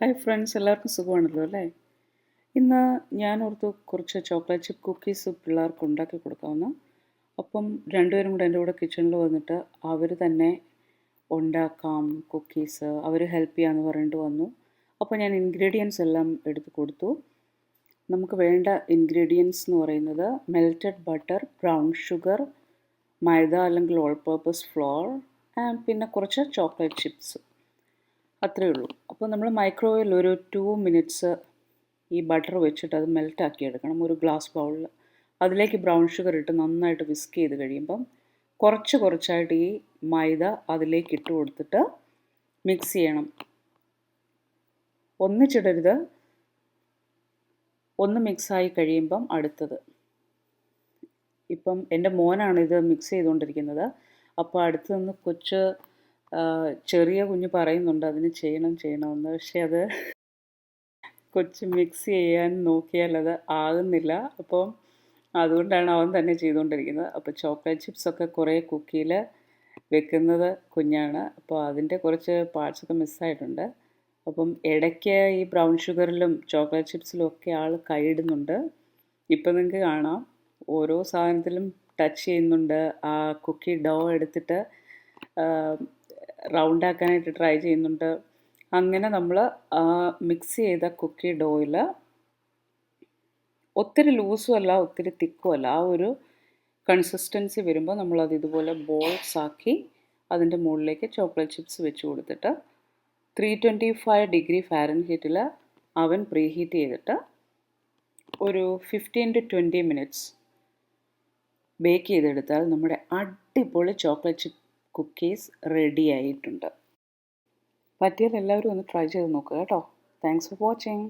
Hi friends എല്ലാവർക്കും സുഖമാണല്ലോ അല്ലേ? ഇന്ന് ഞാൻ ഓർത്ത് കുറച്ച് ചോക്ലേറ്റ് ചിപ്പ് കുക്കീസ് പിള്ളേർക്ക് ഉണ്ടാക്കി കൊടുക്കാമെന്ന് അപ്പം രണ്ടുപേരും കൂടെ എന്റെ കൂടെ കിച്ചണിൽ വന്നിട്ട് അവർ തന്നെ ഉണ്ടാക്കാം കുക്കീസ് അവർ ഹെൽപ്പ് ചെയ്യാമെന്ന് പറഞ്ഞിട്ട് വന്നു. അപ്പോൾ ഞാൻ ഇൻഗ്രീഡിയൻസ് എല്ലാം എടുത്ത് കൊടുത്തു. നമുക്ക് വേണ്ട ഇൻഗ്രീഡിയൻസ് എന്ന് പറയുന്നത് melted butter brown sugar maida അല്ലെങ്കിൽ ഓൾ പർപ്പസ് ഫ്ലോർ പിന്നെ കുറച്ച് ചോക്ലേറ്റ് ചിപ്സ് അത്രയേ ഉള്ളൂ. അപ്പോൾ നമ്മൾ മൈക്രോവേവിൽ ഒരു ടു മിനിറ്റ്സ് ഈ ബട്ടർ വെച്ചിട്ട് അത് മെൽറ്റാക്കി എടുക്കണം. ഒരു ഗ്ലാസ് ബൗളിൽ അതിലേക്ക് ബ്രൗൺ ഷുഗർ ഇട്ട് നന്നായിട്ട് വിസ്ക് ചെയ്ത് കഴിയുമ്പം കുറച്ച് കുറച്ചായിട്ട് ഈ മൈദ അതിലേക്ക് ഇട്ട് കൊടുത്തിട്ട് മിക്സ് ചെയ്യണം. ഒന്നിച്ചിടരുത്. ഒന്ന് മിക്സായി കഴിയുമ്പം അടുത്തത്. ഇപ്പം എന്റെ മോനാണ് ഇത് മിക്സ് ചെയ്തുകൊണ്ടിരിക്കുന്നത് അപ്പോൾ അടുത്ത് നിന്ന് കൊച്ച് ചെറിയ കുഞ്ഞ് പറയുന്നുണ്ട് അതിന് ചെയ്യണം ചെയ്യണമെന്ന്. പക്ഷേ അത് കൊച്ച് മിക്സ് ചെയ്യാൻ നോക്കിയാൽ അത് ആകുന്നില്ല. അപ്പോൾ അതുകൊണ്ടാണ് അവൻ തന്നെ ചെയ്തുകൊണ്ടിരിക്കുന്നത്. അപ്പോൾ ചോക്ലേറ്റ് ചിപ്സൊക്കെ കുറേ കുക്കിയിൽ വെക്കുന്നത് കുഞ്ഞാണ്. അപ്പോൾ അതിന്റെ കുറച്ച് പാർട്സൊക്കെ മിസ്സായിട്ടുണ്ട്. അപ്പം ഇടയ്ക്ക് ഈ ബ്രൗൺ ഷുഗറിലും ചോക്ലേറ്റ് ചിപ്സിലും ഒക്കെ ആൾ കൈയിടുന്നുണ്ട്. ഇപ്പം നിങ്ങൾക്ക് കാണാം. ഓരോ സാധനത്തിലും ടച്ച് ചെയ്യുന്നുണ്ട്. ആ കുക്കി ഡോ എടുത്തിട്ട് റൗണ്ട് ആക്കാനായിട്ട് ട്രൈ ചെയ്യുന്നുണ്ട്. അങ്ങനെ നമ്മൾ മിക്സ് ചെയ്ത കുക്കി ഡോയിൽ ഒത്തിരി ലൂസും അല്ല ഒത്തിരി തിക്കും അല്ല ആ ഒരു കൺസിസ്റ്റൻസി വരുമ്പോൾ നമ്മളത് ഇതുപോലെ ബോൾസ് ആക്കി അതിന്റെ മുകളിലേക്ക് ചോക്ലേറ്റ് ചിപ്സ് വെച്ച് കൊടുത്തിട്ട് ത്രീ ട്വന്റി ഫൈവ് ഡിഗ്രി ഫാരൻ ഹീറ്റിൽ അവൻ പ്രീ ഹീറ്റ് ചെയ്തിട്ട് ഒരു fifteen to twenty minutes bake ചെയ്തെടുത്താൽ നമ്മുടെ അടിപൊളി ചോക്ലേറ്റ് ചിപ്പ് കുക്കീസ് റെഡി ആയിട്ടുണ്ട്. പറ്റിയാൽ എല്ലാവരും ഒന്ന് ട്രൈ ചെയ്ത് നോക്കുക കേട്ടോ. Thanks for watching